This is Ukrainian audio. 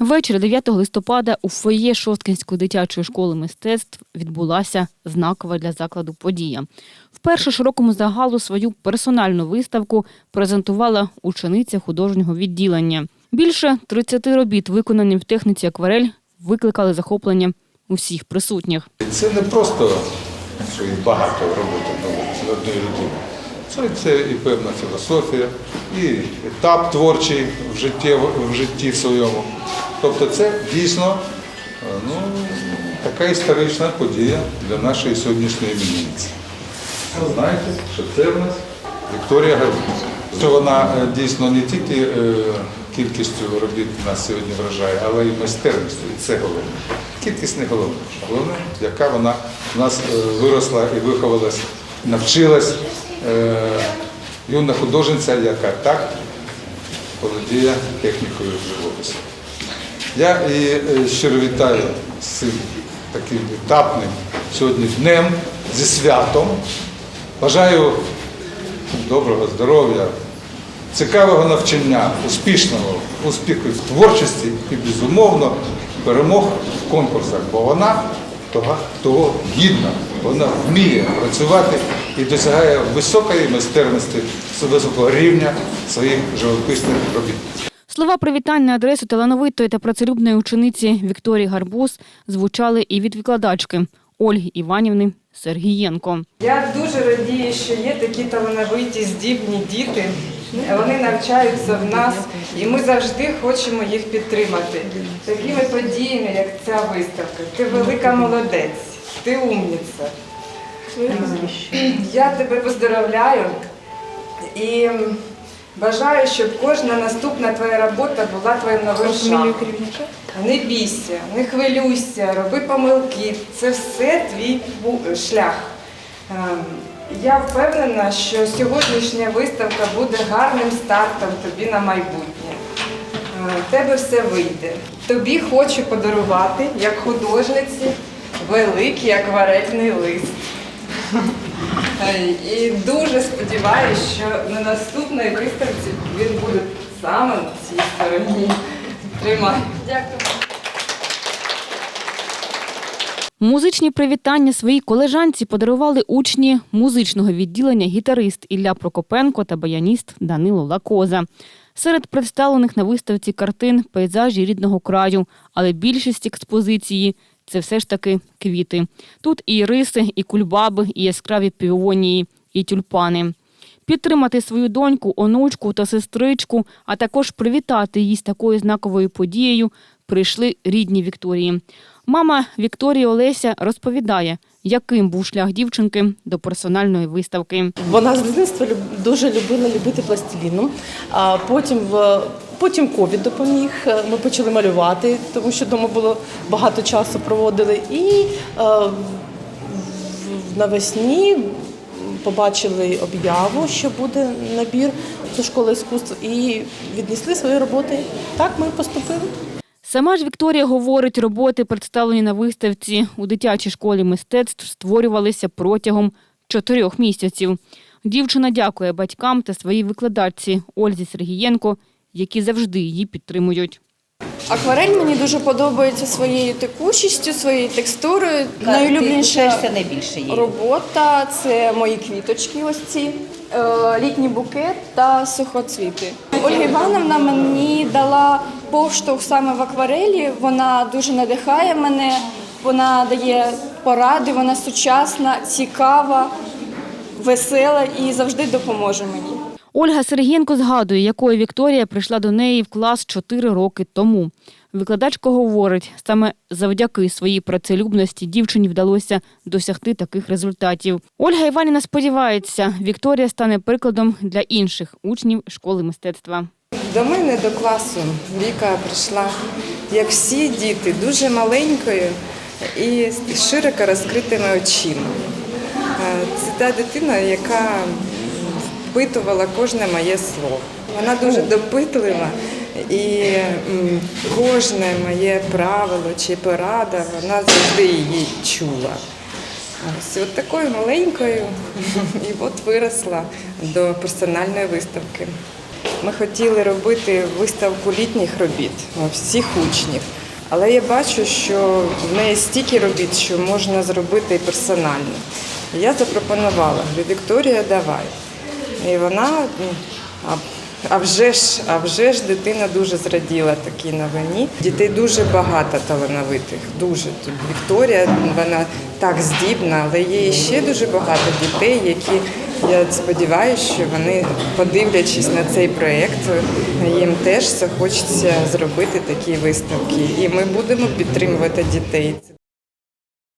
Ввечері 9 листопада у фоє Шосткинської дитячої школи мистецтв відбулася знакова для закладу подія. Вперше широкому загалу свою персональну виставку презентувала учениця художнього відділення. Більше 30 робіт, виконані в техніці акварель, викликали захоплення усіх присутніх. Це не просто що багато роботи одної людини. Це, це і певна філософія, і етап творчий в житті, в житті своєму. Тобто це дійсно е, ну, така історична подія для нашої сьогоднішньої іменинниці. Ви знаєте, що це в нас Вікторія Гарбуз. Що вона е, дійсно не тільки е, кількістю робіт нас сьогодні вражає, але й майстерністю. І це головне. Кількість не головне. Головне, яка вона в нас виросла і виховалась, навчилась. Юна художниця, яка так володіє технікою живопису. Я і е, щиро вітаю з цим таким етапним сьогодні днем зі святом. Бажаю доброго здоров'я, цікавого навчання, успішного успіху в творчості і, безумовно, перемог в конкурсах, бо вона того, того гідна, вона вміє працювати і досягає високої майстерності, високого рівня своїх живописних робіт. Слова привітань на адресу талановитої та працелюбної учениці Вікторії Гарбуз звучали і від викладачки Ольги Іванівни Сергієнко. Я дуже радію, що є такі талановиті, здібні діти. Вони навчаються в нас, і ми завжди хочемо їх підтримати. Такими подіями, як ця виставка. Ти велика молодець, ти умниця. Я тебе поздравляю і бажаю, щоб кожна наступна твоя робота була твоїм новим шагом. Не бійся, не хвилюйся, роби помилки. Це все твій шлях. Ем, Я впевнена, що сьогоднішня виставка буде гарним стартом тобі на майбутнє. Е, В тебе все вийде. Тобі хочу подарувати, як художниці, великий акварельний лист. Е, І дуже сподіваюся, що на наступній виставці він буде саме на цій стороні. Тримай. Дякую. Музичні привітання своїй колежанці подарували учні музичного відділення гітарист Ілля Прокопенко та баяніст Данило Лакоза. Серед представлених на виставці картин пейзажі рідного краю, але більшість експозиції це все ж таки квіти. Тут і риси, і кульбаби, і яскраві півонії, і тюльпани. Підтримати свою доньку, онучку та сестричку, а також привітати її з такою знаковою подією прийшли рідні Вікторії. Мама Вікторії Олеся розповідає, яким був шлях дівчинки до персональної виставки. Вона з дитинства дуже любила любити пластиліну. А потім в потім ковід допоміг. е, Ми почали малювати, тому що вдома було багато часу проводили. І е, навесні побачили об'яву, що буде набір до школи іскусств, і віднесли свої роботи. Так ми поступили. Сама ж Вікторія говорить, роботи, представлені на виставці у дитячій школі мистецтв, створювалися протягом чотирьох місяців. Дівчина дякує батькам та своїй викладачці Ользі Сергієнко, які завжди її підтримують. Акварель мені дуже подобається своєю текучістю, своєю текстурою. Найулюбленіша найбільше її. робота це мої квіточки, ось ці, е, літній букет та сухоцвіти. Ольга Івановна мені дала поштовх саме в акварелі. Вона дуже надихає мене, вона дає поради, вона сучасна, цікава, весела і завжди допоможе мені. Ольга Сергієнко згадує, якою Вікторія прийшла до неї в клас чотири роки тому. Викладачка говорить, саме завдяки своїй працелюбності дівчині вдалося досягти таких результатів. Ольга Іванівна сподівається, Вікторія стане прикладом для інших учнів школи мистецтва. До мене до класу Віка прийшла, як всі діти, дуже маленькою і з широко розкритими очима. Е, Це та дитина, яка впитувала кожне моє слово. Вона дуже допитлива і кожне моє правило чи порада, вона завжди її чула. Ось от такою маленькою і от виросла до персональної виставки. Ми хотіли робити виставку літніх робіт всіх учнів. Але я бачу, що в неї стільки робіт, що можна зробити і персонально. Я запропонувала, Вікторія, давай. І вона, а вже ж, а вже ж дитина дуже зраділа такій новині. Дітей дуже багато талановитих, дуже. Тут Вікторія, вона так здібна, але є ще дуже багато дітей, які, я сподіваюся, що вони, подивлячись на цей проєкт, їм теж захочеться зробити такі виставки. І ми будемо підтримувати дітей.